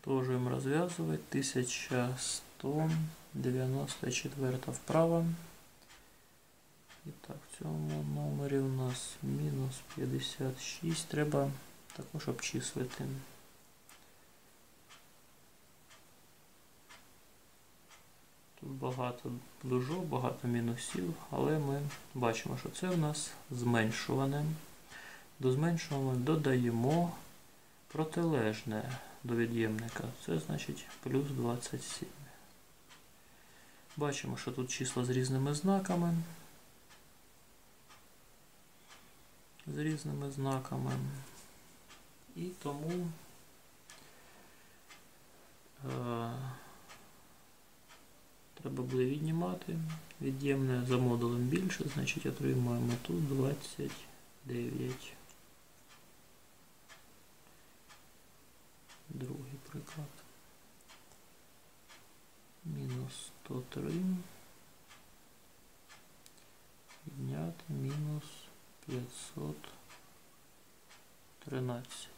Продовжуємо розв'язувати. 1194 вправа. І так, в цьому номері у нас мінус 56. Треба також обчислити. Тут багато дужок, багато мінусів, але ми бачимо, що це у нас зменшуване. До зменшуваного додаємо протилежне до від'ємника. Це значить плюс 27. Бачимо, що тут числа з різними знаками. З різними знаками. І тому е, треба буде віднімати. Від'ємне за модулем більше, значить отримуємо тут 29. Другий приклад. Мінус 103. Відняти мінус 513.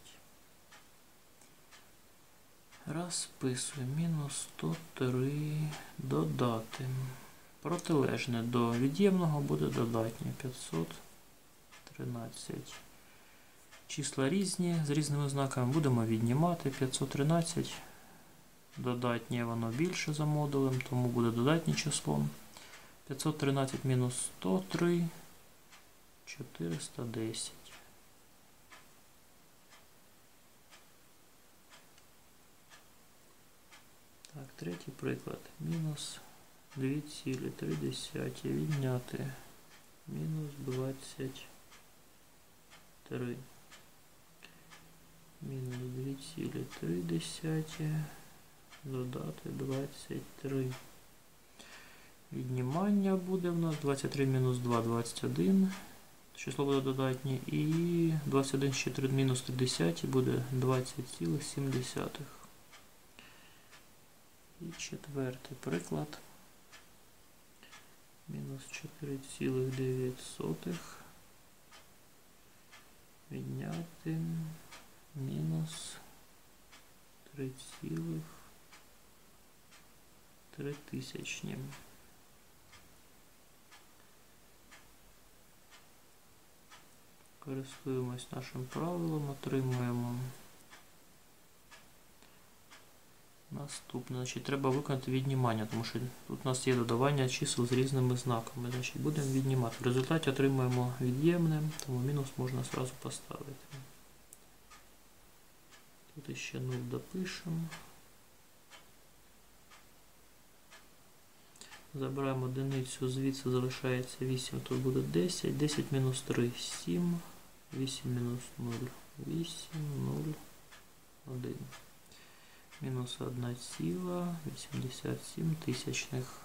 Розписуємо мінус 103 додати. Протилежне до від'ємного буде додатнє 513. Числа різні, з різними знаками будемо віднімати 513. Додатнє воно більше за модулем, тому буде додатнє число. 513 мінус 103, 410. Так, третій приклад. Мінус 2,3 відняти. Мінус 23 мінус 2,3 додати 23. Віднімання буде в нас 23 мінус 2, 21. Число буде додатнє. І 21 ще 3 мінус 30 буде 20,7. І четвертий приклад. Мінус 4,9 відняти мінус 3,3 тисячні. Користуємось нашим правилом, отримуємо наступне. Значить, Треба виконати віднімання, тому що тут у нас є додавання чисел з різними знаками. Значить, Будемо віднімати. В результаті отримуємо від'ємне, тому мінус можна одразу поставити. Тут ще 0 допишемо. Забираємо одиницю, звідси залишається 8, тут буде 10. 10 мінус 3 7. 8 мінус 0 8, 0, 1. Мінус 1 ціла 87 тисячних.